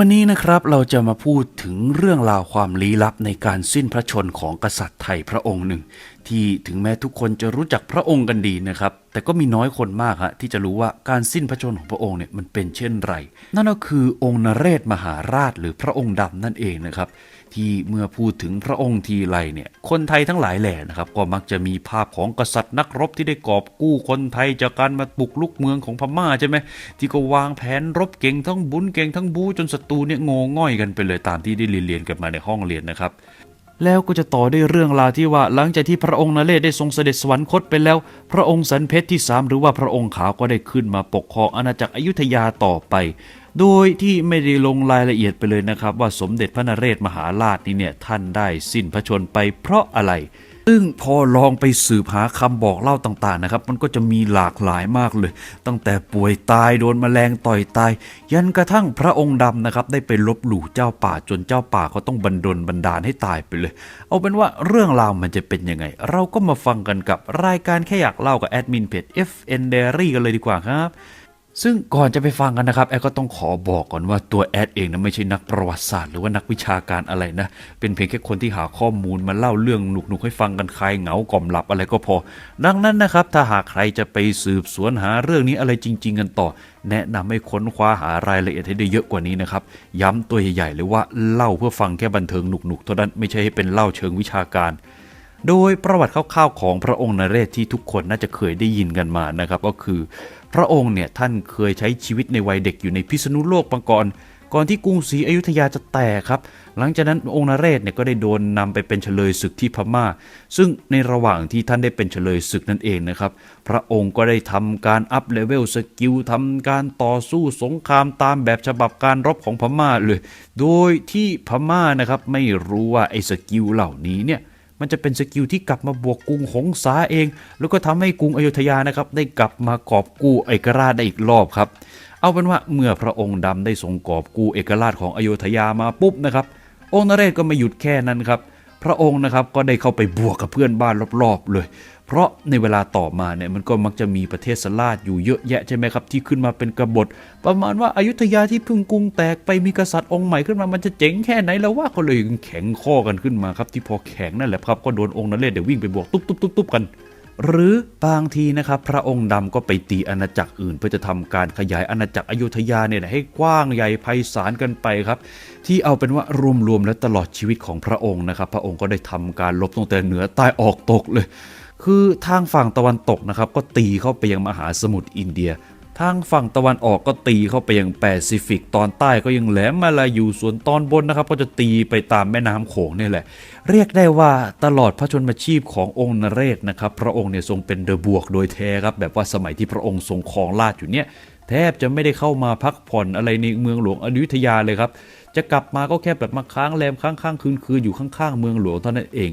วันนี้นะครับเราจะมาพูดถึงเรื่องราวความลี้ลับในการสิ้นพระชนของกษัตริย์ไทยพระองค์หนึ่ง ที่ถึงแม้ทุกคนจะรู้จักพระองค์กันดีนะครับ แต่ก็มีน้อยคนมากฮะที่จะรู้ว่าการสิ้นพระชนของพระองค์เนี่ยมันเป็นเช่นไร นั่นก็คือองค์นเรศมหาราชหรือพระองค์ดำนั่นเองนะครับ ที่เมื่อพูดถึงพระองค์ทีไรเนี่ยคนไทยทั้งหลายแหล่นะครับก็มักจะมีภาพของกษัตริย์นักรบที่ได้กอบกู้คนไทยจากการมาบุกลุกเมืองของพม่าใช่ไหมที่ก็วางแผนรบเก่งทั้งบุญเก่งทั้งบูจนศัตรูเนี่ยงงง่อยกันไปเลยตามที่ได้เรียนๆกันมาในห้องเรียนนะครับแล้วก็จะต่อด้วยเรื่องราวที่ว่าหลังจากที่พระองค์นเรศได้ทรงเสด็จสวรรคตไปแล้ว พระองค์สันเพชรที่สามหรือว่าพระองค์ขาวก็ได้ขึ้นมาปกครองอาณาจักรอยุธยาต่อไป โดยที่ไม่ได้ลงรายละเอียดไปเลยนะครับ ว่าสมเด็จพระนเรศมหาราชนี่เนี่ยท่านได้สิ้นพระชนไปเพราะอะไร ซึ่งพอลองไปสืบหาคำบอกเล่าต่างๆนะครับ มันก็จะมีหลากหลายมากเลย ตั้งแต่ป่วยตายโดนแมลงต่อยตาย ยันกระทั่งพระองค์ดำนะครับได้ไปลบหลู่เจ้าป่าจนเจ้าป่าเขาต้องบันดลบันดาลให้ตายไปเลย เอาเป็นว่าเรื่องราวมันจะเป็นยังไง เราก็มาฟังกันกับรายการแค่อยากเล่ากับแอดมินเพจ FN Diary กันเลยดีกว่าครับ ซึ่งก่อนจะไปฟังกันนะครับแอดก็ต้องขอบอกก่อนว่าตัวแอดเองนะไม่ใช่นักประวัติศาสตร์หรือว่านักวิชาการอะไรนะ เป็นเพียงแค่คนที่หาข้อมูลมาเล่าเรื่องหนุกๆให้ฟังกันคลายเหงากล่อมหลับอะไรก็พอ ดังนั้นนะครับถ้าหากใครจะไปสืบสวนหาเรื่องนี้อะไรจริง ๆ กันต่อ แนะนำให้ค้นคว้าหารายละเอียดให้ได้เยอะกว่านี้นะครับย้ำตัวใหญ่ๆเลยว่าเล่าเพื่อฟังแค่บันเทิงหนุกๆเท่านั้นไม่ใช่ให้เป็นเล่าเชิงวิชาการ โดยประวัติคร่าวๆของพระองค์นเรศที่ทุกคนน่าจะเคยได้ยินกันมานะครับ ก็คือ พระองค์เนี่ยท่านเคยใช้ชีวิตในวัยเด็กอยู่ในพิษณุโลกมาก่อนก่อนที่กรุงศรีอยุธยาจะแตกครับ หลังจากนั้นองค์นเรศเนี่ยก็ได้โดนนำไปเป็นเฉลยศึกที่พม่า ซึ่งในระหว่างที่ท่านได้เป็นเฉลยศึกนั่นเองนะครับ พระองค์ก็ได้ทำการอัพเลเวลสกิลทำการต่อสู้สงครามตามแบบฉบับการรบของพม่าเลย โดยที่พม่านะครับไม่รู้ว่าไอ้สกิลเหล่านี้เนี่ย มันจะเป็นสกิลที่กลับมาบวกกรุงหงสาเอง แล้วก็ทำให้กรุงอยุธยานะครับ ได้กลับมากอบกู้เอกราชได้อีกรอบครับ เอาเป็นว่าเมื่อพระองค์ดำได้ทรงกอบกู้เอกราชของอยุธยามาปุ๊บนะครับ องค์นเรศก็ไม่หยุดแค่นั้นครับ พระองค์นะครับก็ได้เข้าไปบวกกับเพื่อนบ้านรอบๆเลย เพราะในเวลาต่อมาเนี่ยมันก็มักจะมีประเทศสลาดอยู่เยอะแยะใช่ไหมครับที่ขึ้นมาเป็นกบฏ ประมาณว่าอายุทยาที่พึ่งกรุงแตกไปมีกษัตริย์องค์ใหม่ขึ้นมามันจะเจ๋งแค่ไหนแล้วว่าก็เลยแข็งข้อกันขึ้นมาครับที่พอแข็งนั่นแหละครับก็โดนองค์นเล่เดี๋ยววิ่งไปบวกตุ๊บตุ๊บตุ๊บตุ๊บกัน หรือบางทีนะครับพระองค์ดำก็ไปตีอาณาจักรอื่น เพื่อจะทำการขยายอาณาจักรอยุธยาเนี่ยให้กว้างใหญ่ไพศาลกันไปครับ ที่เอาเป็นว่ารวมๆและตลอดชีวิตของพระองค์นะครับ พระองค์ก็ได้ทำการลบตั้งแต่เหนือใต้ออกตกเลย คือทางฝั่งตะวันตกนะครับ ก็ตีเข้าไปยังมหาสมุทรอินเดีย ทางฝั่งตะวันออกก็ตีเข้าไปยังแปซิฟิก ตอนใต้ก็ยังแหลมมาลายูส่วนตอนบนนะครับ ก็จะตีไปตามแม่น้ำโขงนี่แหละ เรียกได้ว่าตลอดพระชนมชีพขององค์นเรศนะครับ พระองค์เนี่ยทรงเป็นเดอะบวกโดยแท้ครับ แบบว่าสมัยที่พระองค์ทรงครองราชอยู่เนี่ยแทบจะไม่ได้เข้ามาพักผ่อนอะไรในเมืองหลวงอยุธยาเลยครับ จะกลับมาก็แค่แบบมาค้างแรมค้างๆคืนคืนอยู่ข้างๆเมืองหลวงเท่านั้นเอง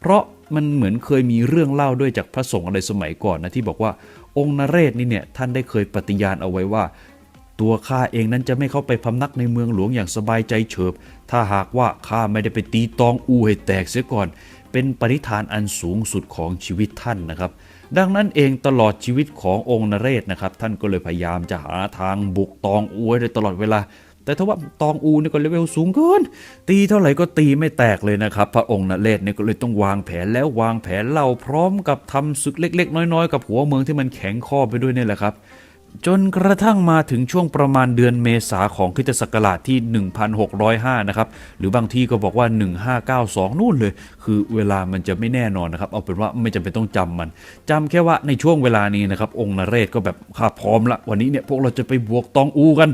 เพราะมันเหมือนเคยมีเรื่องเล่าด้วยจากพระสงฆ์อะไรสมัยก่อนนะที่บอกว่า องค์นเรศนี่เนี่ยท่านได้เคยปฏิญาณเอาไว้ว่า ตัวข้าเองนั้นจะไม่เข้าไปพำนักในเมืองหลวงอย่างสบายใจเฉิบ ถ้าหากว่าข้าไม่ได้ไปตีตองอูให้แตกเสียก่อน เป็นปณิธานอันสูงสุดของชีวิตท่านนะครับดังนั้นเองตลอดชีวิตขององค์นเรศนะครับ ท่านก็เลยพยายามจะหาทางบุกตองอูให้ได้ตลอดเวลา แต่ถ้าว่าตองอูนี่ก็เลเวลสูงเกิน ตีเท่าไหร่ก็ตีไม่แตกเลยนะครับ พระองค์นเรศเนี่ยก็เลยต้องวางแผนแล้ววางแผนเล่าพร้อมกับทำศึกเล็ก ๆ น้อยๆ กับหัวเมืองที่มันแข็งข้อไปด้วยนี่แหละครับ จนกระทั่งมาถึงช่วงประมาณเดือนเมษาของคริสตศักราชที่ 1605 นะครับ หรือบางที่ก็บอกว่า 1592 นู่นเลย คือเวลามันจะไม่แน่นอนนะครับ เอาเป็นว่าไม่จำเป็นต้องจำมันจำแค่ว่าในช่วงเวลานี้นะครับ องค์นเรศก็แบบข้าพร้อมละวันนี้เนี่ยพวกเราจะไปบวกตองอูกัน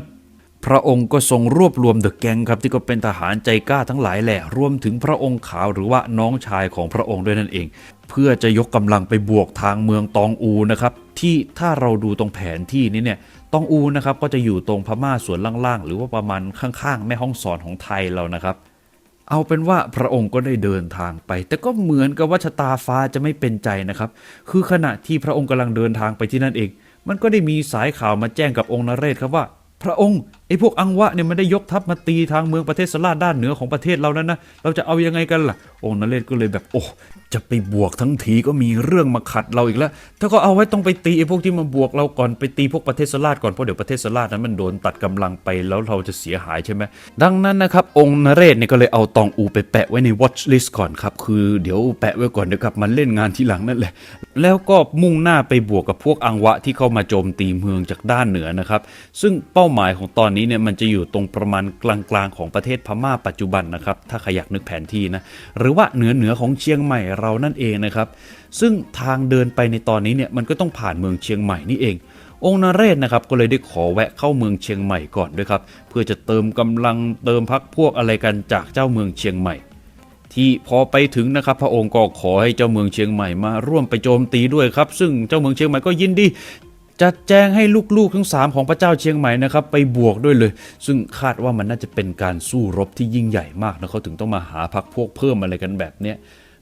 พระองค์ก็ทรงรวบรวมเดอะแกงครับที่ก็เป็นทหารใจกล้าทั้งหลายแหละรวมถึงพระองค์ขาวหรือว่าน้องชายของพระองค์ด้วยนั่นเอง เพื่อจะยกกำลังไปบวกทางเมืองตองอูนะครับที่ถ้าเราดูตรงแผนที่นี้เนี่ยตองอูนะครับก็จะอยู่ตรงพม่าส่วนล่างๆ หรือว่าประมาณข้างๆ แม่ห้องสอนของไทยเรานะครับเอาเป็นว่าพระองค์ก็ได้เดินทางไป แต่ก็เหมือนกับว่าชะตาฟ้าจะไม่เป็นใจนะครับ คือขณะที่พระองค์กำลังเดินทางไปที่นั่นเอง มันก็ได้มีสายข่าวมาแจ้งกับองค์นเรศครับว่า พระองค์ไอ้พวกอังวะเนี่ยมันได้ยกทัพมาตีทางเมืองประเทศสลาดด้านเหนือของประเทศเรานั้นนะเราจะเอายังไงกันล่ะ องค์นเรศก็เลยแบบโอ้จะไปบวกทั้งทีก็มีเรื่องมาขัดเราอีกแล้ว ถ้าก็เอาไว้ต้องไปตีไอ้พวกที่มาบวกเราก่อนไปตีพวกประเทศสลาดก่อนเพราะเดี๋ยวประเทศสลาดนั้นมันโดนตัดกำลังไปแล้วเราจะเสียหายใช่ไหมดังนั้นนะครับ องค์นเรศเนี่ยก็เลยเอาตองอูไปแปะไว้ใน watch list ก่อนครับคือเดี๋ยวแปะไว้ก่อนเดี๋ยวกลับมาเล่นงานทีหลังนั่นแหละแล้วก็มุ่งหน้าไปบวกกับพวกอังวะที่เข้ามาโจมตีเมืองจากด้านเหนือนะครับซึ่งเป้าหมายของตอนนี้เนี่ยมันจะอยู่ตรงประมาณกลางๆของประเทศพม่าปัจจุบันนะครับถ้าใครอยากนึกแผนที่นะหรือว่าเหนือเหนือของเชียงใหม่เรานั่นเองนะครับซึ่งทางเดินไปในตอนนี้เนี่ยมันก็ต้องผ่านเมืองเชียงใหม่นี่เอง องค์นเรศนะครับก็เลยได้ขอแวะเข้าเมืองเชียงใหม่ก่อนด้วยครับเพื่อจะเติมกำลังเติมพักพวกอะไรกันจากเจ้าเมืองเชียงใหม่ที่พอไปถึงนะครับพระองค์ก็ขอให้เจ้าเมืองเชียงใหม่มาร่วมไปโจมตีด้วยครับ ซึ่งเจ้าเมืองเชียงใหม่ก็ยินดี จัดแจงให้ลูกๆ ทั้ง 3 ของพระเจ้าเชียงใหม่นะครับไปบวกด้วยเลย ซึ่งคาดว่ามันน่าจะเป็นการสู้รบที่ยิ่งใหญ่มากนะเขาถึงต้องมาหาพักพวกเพิ่มอะไรกันแบบเนี้ย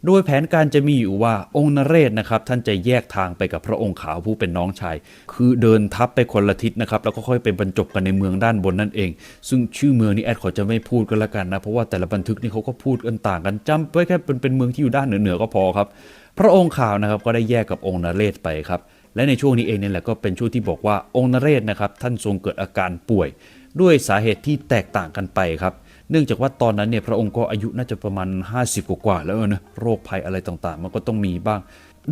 โดยแผนการจะมีอยู่ว่าองค์นเรศนะครับท่านจะแยกทางไปกับพระองค์ขาวผู้เป็นน้องชาย คือเดินทัพไปคนละทิศนะครับแล้วก็ค่อยไปบรรจบกันในเมืองด้านบนนั่นเอง ซึ่งชื่อเมืองนี้แอดขอจะไม่พูดกันละกันนะเพราะว่าแต่ละบันทึกนี่เขาก็พูดกันต่างกันจำไว้แค่เป็นเป็นเมืองที่อยู่ด้านเหนือๆก็พอครับ พระองค์ขาวนะครับก็ได้แยกกับองค์นเรศไปครับ และในช่วงนี้เองเนี่ยแหละก็เป็นช่วงที่บอกว่าองค์นเรศนะครับท่านทรงเกิดอาการป่วย ด้วยสาเหตุที่แตกต่างกันไปครับเนื่องจากว่าตอนนั้นเนี่ยพระองค์ก็อายุน่าจะประมาณ 50 กว่าแล้วนะโรคภัยอะไรต่างๆ มันก็ต้องมีบ้าง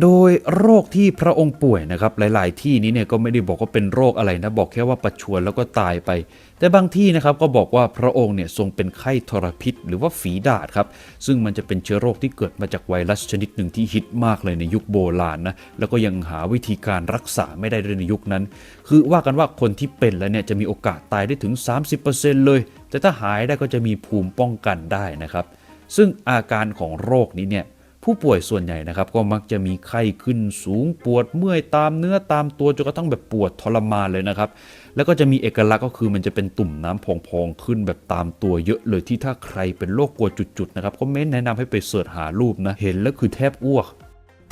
โดยโรคที่พระองค์ป่วยนะครับหลาย ๆ ที่นี้เนี่ยก็ไม่ได้บอกว่าเป็นโรคอะไรนะบอกแค่ว่าประชวรแล้วก็ตายไป แต่บางที่นะครับก็บอกว่าพระองค์เนี่ยทรงเป็นไข้ทรพิษ หรือว่าฝีดาษครับซึ่งมันจะเป็นเชื้อโรคที่เกิดมาจากไวรัสชนิดหนึ่งที่ฮิตมากเลยในยุคโบราณนะแล้วก็ยังหาวิธีการรักษาไม่ได้ด้วยในยุคนั้น คือว่ากันว่าคนที่เป็นแล้วเนี่ยจะมีโอกาสตายได้ถึง 30%เลย แต่ถ้าหายได้ก็จะมีภูมิป้องกันได้นะครับซึ่งอาการของโรคนี้เนี่ย ผู้ป่วยส่วนใหญ่นะครับก็มักจะมีไข้ขึ้นสูงปวดเมื่อยตามเนื้อตามตัวจนกระทั่งแบบปวดทรมานเลยนะครับ แล้วก็จะมีเอกลักษณ์ก็คือมันจะเป็นตุ่มน้ำพองๆขึ้นแบบตามตัวเยอะเลยที่ถ้าใครเป็นโรคกลัวจุดๆนะครับก็ไม่แนะนำให้ไปเสิร์ชหารูปนะเห็นแล้วคือแทบอ้วก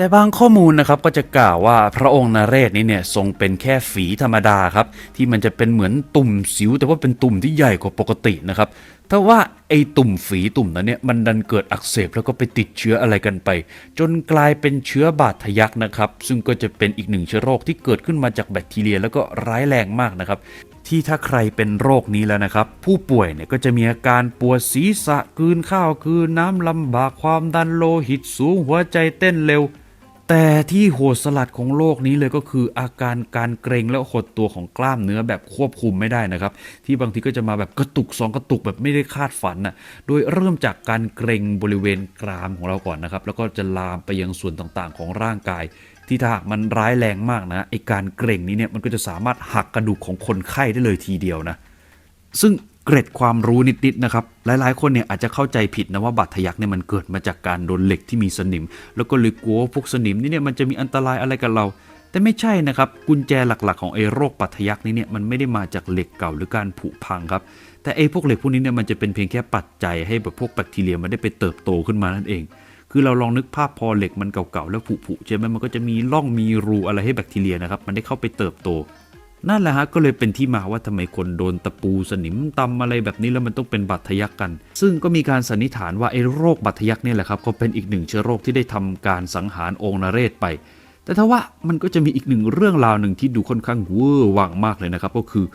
แต่บางข้อมูลนะครับก็จะกล่าวว่าพระองค์นเรศนี้เนี่ยทรงเป็นแค่ฝีธรรมดาครับที่มันจะเป็นเหมือนตุ่มสิว แต่ว่าเป็นตุ่มที่ใหญ่กว่าปกตินะครับแต่ว่าไอ้ตุ่มฝีตุ่มนั้นเนี่ยมันดันเกิดอักเสบแล้วก็ไปติดเชื้ออะไรกันไป จนกลายเป็นเชื้อบาดทะยักนะครับ ซึ่งก็จะเป็นอีกหนึ่งเชื้อโรคที่เกิดขึ้นมาจากแบคทีเรีย แล้วก็ร้ายแรงมากนะครับที่ถ้าใครเป็นโรคนี้แล้วนะครับ ผู้ป่วยเนี่ยก็จะมีอาการปวดศีรษะกืนข้าวกลืนน้ำลำบากความดันโลหิตสูงหัวใจเต้นเร็ว แต่ที่โหดสลัดของโลกนี้เลยก็คืออาการการเกรงและหดตัวของกล้ามเนื้อแบบควบคุมไม่ได้นะครับ ที่บางทีก็จะมาแบบกระตุกสองกระตุกแบบไม่ได้คาดฝันน่ะโดยเริ่มจากการเกรงบริเวณกรามของเราก่อนนะครับ แล้วก็จะลามไปยังส่วนต่างๆ ของร่างกาย ที่ถ้าหากมันร้ายแรงมากนะไอการเกรงนี้เนี่ยมันก็จะสามารถหักกระดูกของคนไข้ได้เลยทีเดียวนะซึ่ง เกร็ดความรู้นิดๆนะครับ หลายๆ คนเนี่ยอาจจะเข้าใจผิดนะว่าบาดทะยักเนี่ยมันเกิดมาจากการโดนเหล็กที่มีสนิม แล้วก็เลยกลัวพวกสนิมนี่เนี่ยมันจะมีอันตรายอะไรกับเรา แต่ไม่ใช่นะครับ กุญแจหลักๆ ของไอ้โรคบาดทะยักนี้เนี่ยมันไม่ได้มาจากเหล็กเก่าหรือการผุพังครับแต่ไอ้พวกเหล็กพวกนี้เนี่ยมันจะเป็นเพียงแค่ปัจจัยให้แบบพวกแบคทีเรียมันได้ไปเติบโตขึ้นมานั่นเอง คือเราลองนึกภาพพอเหล็กมันเก่าๆแล้วผุๆใช่ไหมมันก็จะมีร่องมีรูอะไรให้แบคทีเรียนะครับมันได้เข้าไปเติบโต นั่นแหละฮะก็เลยเป็นที่มาว่าทำไมคนโดนตะปูสนิมตำอะไรแบบนี้แล้วมันต้องเป็นบาดทะยักกัน ซึ่งก็มีการสันนิษฐานว่าไอ้โรคบาดทะยักเนี่ยแหละครับก็เป็นอีกหนึ่งเชื้อโรคที่ได้ทำการสังหารองค์นเรศไป แต่ถ้าว่ามันก็จะมีอีกหนึ่งเรื่องราวหนึ่งที่ดูค่อนข้างเวอร์วังมากเลยนะครับ ก็คือ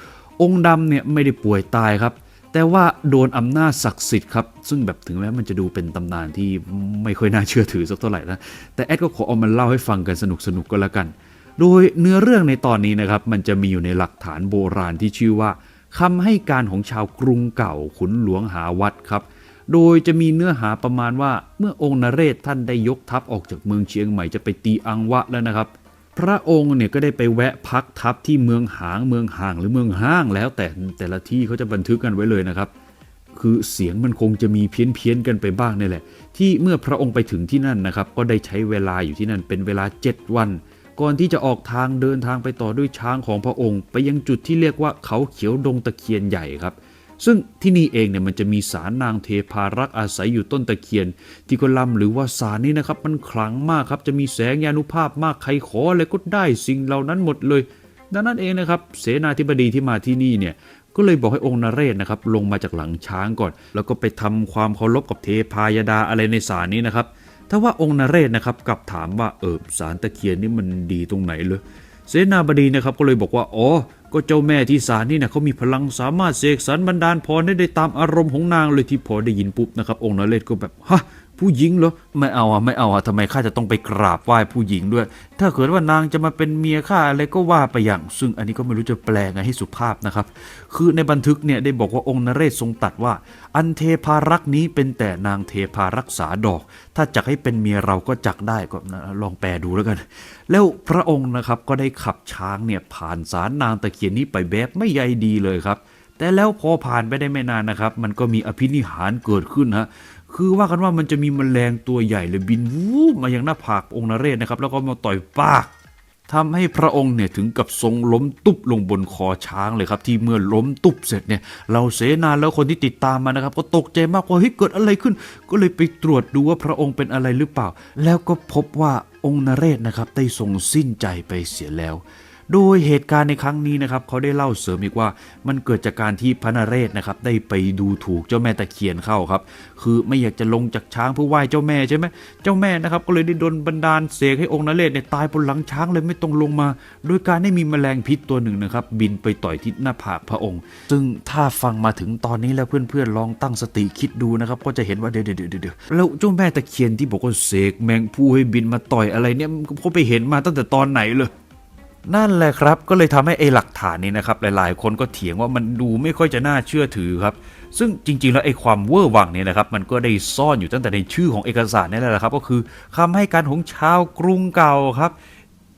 องค์ดำเนี่ยไม่ได้ป่วยตายครับ แต่ว่าโดนอำนาจศักดิ์สิทธิ์ครับซึ่งแบบถึงแม้มันจะดูเป็นตำนานที่ไม่ค่อยน่าเชื่อถือสักเท่าไหร่นะแต่แอดก็ขอเอามาเล่าให้ฟังกันสนุกๆก็แล้วกัน โดยเนื้อเรื่องในตอนนี้นะครับ มันจะมีอยู่ในหลักฐานโบราณที่ชื่อว่าคำให้การของชาวกรุงเก่าขุนหลวงหาวัดครับ โดยจะมีเนื้อหาประมาณว่าเมื่อองค์นเรศท่านได้ยกทัพออกจากเมืองเชียงใหม่จะไปตีอังวะแล้วนะครับ พระองค์เนี่ยก็ได้ไปแวะพักทัพที่เมืองหางเมืองห่างหรือเมืองห้างแล้วแต่แต่ละที่เขาจะบันทึกกันไว้เลยนะครับ คือเสียงมันคงจะมีเพี้ยนเพียนกันไปบ้างนี่แหละ ที่เมื่อพระองค์ไปถึงที่นั่นนะครับ ก็ได้ใช้เวลาอยู่ที่นั่นเป็นเวลา 7 วัน ก่อนที่จะออกทางเดินทางไปต่อด้วยช้างของพระองค์ ไปยังจุดที่เรียกว่าเขาเขียวดงตะเคียนใหญ่ครับ ซึ่งที่นี่เองเนี่ยมันจะมีสารนางเทพารักษ์อาศัยอยู่ต้นตะเคียน ที่ก็ลำหรือว่าสารนี้นะครับมันขลังมากครับจะมีแสงยานุภาพมากใครขออะไรก็ได้สิ่งเหล่านั้นหมดเลย ดังนั้นเองนะครับเสนาธิบดีที่มาที่นี่เนี่ยก็เลยบอกให้องค์นเรศนะครับลงมาจากหลังช้างก่อน แล้วก็ไปทำความเคารพกับเทพายดาอะไรในศาลนี้นะครับ ถ้าว่าองค์นเรศนะครับกลับถามว่าเออสารตะเคียนนี่มันดีตรงไหนเลยเสนาบดีนะครับก็เลยบอกว่าอ๋อก็เจ้าแม่ที่ศารนี่นะเขามีพลังสามารถเสกสรรบันดาลพรได้ได้ตามอารมณ์ของนางเลยที่พอได้ยินปุ๊บนะครับองค์นเรศก็แบบฮะ ผู้หญิงเหรอไม่เอาอะไม่เอาอะทำไมข้าจะต้องไปกราบไหว้ผู้หญิงด้วย ถ้าเกิดว่านางจะมาเป็นเมียข้าอะไรก็ว่าไปอย่าง ซึ่งอันนี้ก็ไม่รู้จะแปลไงให้สุภาพนะครับ คือในบันทึกเนี่ยได้บอกว่าองค์นเรศทรงตัดว่า อันเทพารักษ์นี้เป็นแต่นางเทพารักษาดอก ถ้าจักให้เป็นเมียเราก็จักได้ก็ลองแปลดูแล้วกัน แล้วพระองค์นะครับก็ได้ขับช้างเนี่ยผ่านสารนางตะเคียนนี้ไปแบบไม่ใยดีเลยครับแต่แล้วพอผ่านไปได้ไม่นานนะครับ มันก็มีอภินิหารเกิดขึ้นฮะ คือว่ากันว่ามันจะมีแมลงตัวใหญ่เลยบินวูบมาอย่างหน้าผากองค์นเรศนะครับ แล้วก็มาต่อยปากทำให้พระองค์เนี่ยถึงกับทรงล้มตุบลงบนคอช้างเลยครับ ที่เมื่อล้มตุบเสร็จเนี่ยเราเสนาแล้วคนที่ติดตามมานะครับ ก็ตกใจมากว่าเฮ้ยเกิดอะไรขึ้น ก็เลยไปตรวจดูว่าพระองค์เป็นอะไรหรือเปล่า แล้วก็พบว่าองค์นเรศนะครับได้ทรงสิ้นใจไปเสียแล้ว โดยเหตุการณ์ในครั้งนี้นะครับเขาได้เล่าเสริมอีกว่ามันเกิดจากการที่พระนเรศนะครับได้ไปดูถูกเจ้าแม่ตะเคียนเข้าครับ คือไม่อยากจะลงจากช้างเพื่อไหว้เจ้าแม่ใช่ไหมเจ้าแม่นะครับก็เลยได้ดลบันดาลเสกให้องค์นเรศเนี่ยตายบนหลังช้างเลยไม่ต้องลงมา โดยการได้มีแมลงพิษตัวหนึ่งนะครับบินไปต่อยที่หน้าผากพระองค์ ซึ่งถ้าฟังมาถึงตอนนี้แล้วเพื่อนๆลองตั้งสติคิดดูนะครับก็จะเห็นว่าเดี๋ยวเดี๋ยวเดี๋ยวแล้วเจ้าแม่ตะเคียนที่บอกว่าเสกแมงผู้ให้บินมาต่อยอะไรเนี่ยเขาไปเห็นมาตั้งแต่ตอนไหนเลย นั่นแหละครับ ก็เลยทำให้ไอ้หลักฐานนี้นะครับ หลายๆ คนก็เถียงว่ามันดูไม่ค่อยจะน่าเชื่อถือครับ ซึ่งจริง ๆ แล้วไอ้ความเวอร์วังเนี่ยนะครับ มันก็ได้ซ่อนอยู่ตั้งแต่ในชื่อของเอกสารนี่แหละครับ ก็คือคำให้การของชาวกรุงเก่าครับ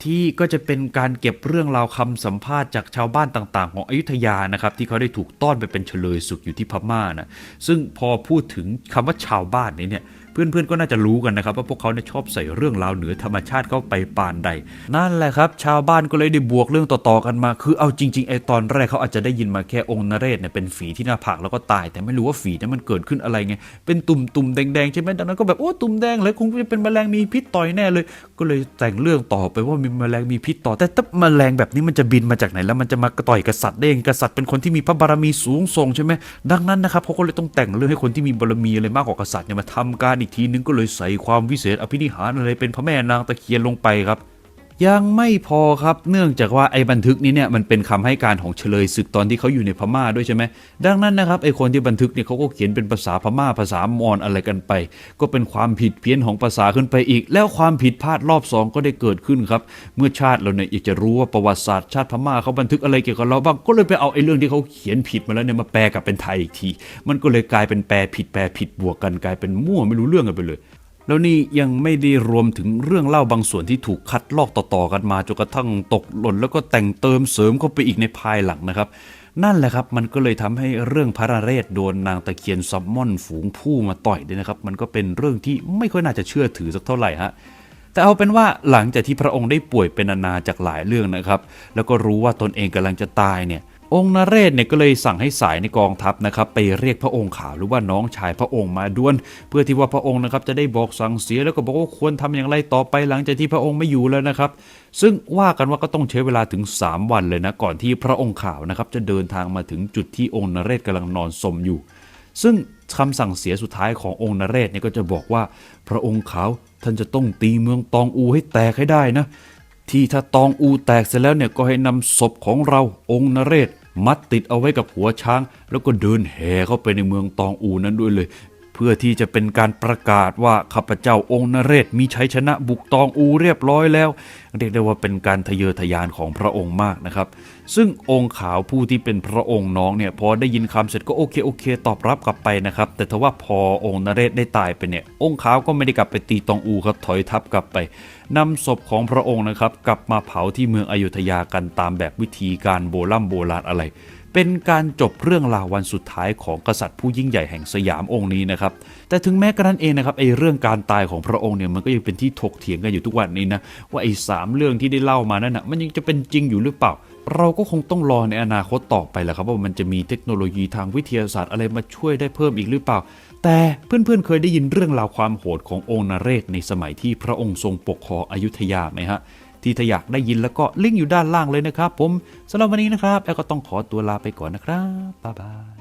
ที่ก็จะเป็นการเก็บเรื่องราวคำสัมภาษณ์จากชาวบ้านต่าง ๆ ของอยุธยานะครับ ที่เขาได้ถูกต้อนไปเป็นเฉลยศึกอยู่ที่พม่านะซึ่งพอพูดถึงคำว่าชาวบ้านนี้เนี่ย เพื่อนๆก็น่าจะรู้กันนะครับว่าพวกเขาเนี่ยชอบใส่เรื่องราวเหนือธรรมชาติเข้าไปปานใด นั่นแหละครับ ชาวบ้านก็เลยได้บวกเรื่องต่อๆกันมา คือเอาจริงๆไอ้ตอนแรกเขาอาจจะได้ยินมาแค่องค์นเรศเนี่ยเป็นฝีที่หน้าผากแล้วก็ตาย แต่ไม่รู้ว่าฝีนั้นมันเกิดขึ้นอะไรไงเป็นตุ่มๆแดงๆใช่ไหมดังนั้นก็แบบโอ้ตุ่มแดงเลยคงจะเป็นแมลงมีพิษต่อยแน่เลย ก็เลยแต่งเรื่องต่อไปว่ามีแมลงมีพิษต่อ แต่ถ้าแมลงแบบนี้มันจะบินมาจากไหนแล้วมันจะมาต่อยกษัตริย์ได้ยังกษัตริย์เป็นคนที่มีพระบารมีสูงส่งใช่ไหมดังนั้นนะครับเขาก็เลยต้องแต่งเรื่องให้คนที่มีบารมีอะไรมากกว่ากษัตริย์เนี่ยมาทำการอีกทีนึงก็เลยใส่ความวิเศษอภินิหารอะไรเป็นพระแม่นางตะเคียนลงไปครับ ยังไม่พอครับเนื่องจากว่าไอ้บันทึกนี้เนี่ยมันเป็นคำให้การของเฉลยศึกตอนที่เขาอยู่ในพม่าด้วยใช่ไหมดังนั้นนะครับไอ้คนที่บันทึกเนี่ยเขาก็เขียนเป็นภาษาพม่าภาษามอญอะไรกันไป ก็เป็นความผิดเพี้ยนของภาษาขึ้นไปอีก แล้วความผิดพลาดรอบสองก็ได้เกิดขึ้นครับ เมื่อชาติเราเนี่ยอยากจะรู้ว่าประวัติศาสตร์ชาติพม่าเขาบันทึกอะไรเกี่ยวกับเราบ้างก็เลยไปเอาไอ้เรื่องที่เขาเขียนผิดมาแล้วเนี่ยมาแปลกลับเป็นไทยอีกที มันก็เลยกลายเป็นแปลผิดแปลผิดบวกกันกลายเป็นมั่วไม่รู้เรื่องกันไปเลย แล้วนี่ยังไม่ได้รวมถึงเรื่องเล่าบางส่วนที่ถูกคัดลอกต่อๆกันมาจนกระทั่งตกหล่นแล้วก็แต่งเติมเสริมเข้าไปอีกในภายหลังนะครับ นั่นแหละครับมันก็เลยทำให้เรื่องพระนเรศโดนนางตะเคียนซัมมอนฝูงผู้มาต่อยด้วยนะครับ มันก็เป็นเรื่องที่ไม่ค่อยน่าจะเชื่อถือสักเท่าไหร่ฮะแต่เอาเป็นว่าหลังจากที่พระองค์ได้ป่วยเป็นนานาจากหลายเรื่องนะครับ แล้วก็รู้ว่าตนเองกำลังจะตายเนี่ย องค์นเรศเนี่ยก็เลยสั่งให้สายในกองทัพนะครับไปเรียกพระองค์ขาวหรือว่าน้องชายพระองค์มาด่วน เพื่อที่ว่าพระองค์นะครับจะได้บอกสั่งเสียแล้วก็บอกว่าควรทำอย่างไรต่อไปหลังจากที่พระองค์ไม่อยู่แล้วนะครับ ซึ่งว่ากันว่าก็ต้องใช้เวลาถึง 3 วันเลยนะก่อนที่พระองค์ขาวนะครับจะเดินทางมาถึงจุดที่องค์นเรศกำลังนอนสมอยู่ ซึ่งคำสั่งเสียสุดท้ายขององค์นเรศเนี่ยก็จะบอกว่าพระองค์ขาวท่านจะต้องตีเมืองตองอูให้แตกให้ได้นะที่ถ้าตองอูแตกเสร็จแล้วเนี่ยก็ให้นำศพของเราองค์นเรศ มัดติดเอาไว้กับหัวช้าง แล้วก็เดินแห่เข้าไปในเมืองตองอูนั้นด้วยเลย พื่อที่จะเป็นการประกาศว่าข้าพเจ้าองค์นเรศมีชัยชนะบุกตองอูเรียบร้อยแล้ว เรียกได้ว่าเป็นการทะเยอทะยานของพระองค์มากนะครับ ซึ่งองค์ขาวผู้ที่เป็นพระองค์น้องเนี่ยพอได้ยินคำเสร็จก็โอเคโอเค ตอบรับกลับไปนะครับ แต่ทว่าพอองค์นเรศได้ตายไปเนี่ยองค์ขาวก็ไม่ได้กลับไปตีตองอูครับถอยทัพกลับไปนำศพของพระองค์นะครับกลับมาเผาที่เมืองอยุธยากันตามแบบวิธีการโบราณโบราณอะไร เป็นการจบเรื่องราววันสุดท้ายของกษัตริย์ผู้ยิ่งใหญ่แห่งสยามองค์นี้นะครับ แต่ถึงแม้กระนั้นเองนะครับไอ้เรื่องการตายของพระองค์เนี่ยมันก็ยังเป็นที่ถกเถียงกันอยู่ทุกวันนี้นะว่าไอ้สามเรื่องที่ได้เล่ามานั่นนะมันยังจะเป็นจริงอยู่หรือเปล่า เราก็คงต้องรอในอนาคตต่อไปแหละครับว่ามันจะมีเทคโนโลยีทางวิทยาศาสตร์อะไรมาช่วยได้เพิ่มอีกหรือเปล่า แต่เพื่อนๆเคยได้ยินเรื่องราวความโหดขององค์นเรศในสมัยที่พระองค์ทรงปกครองอยุธยาไหมฮะ ที่ถ้าอยากได้ยินแล้วก็ลิงก์อยู่ด้านล่างเลยนะครับ ผมสำหรับวันนี้นะครับแอลก็ต้องขอตัวลาไปก่อนนะครับบ๊ายบาย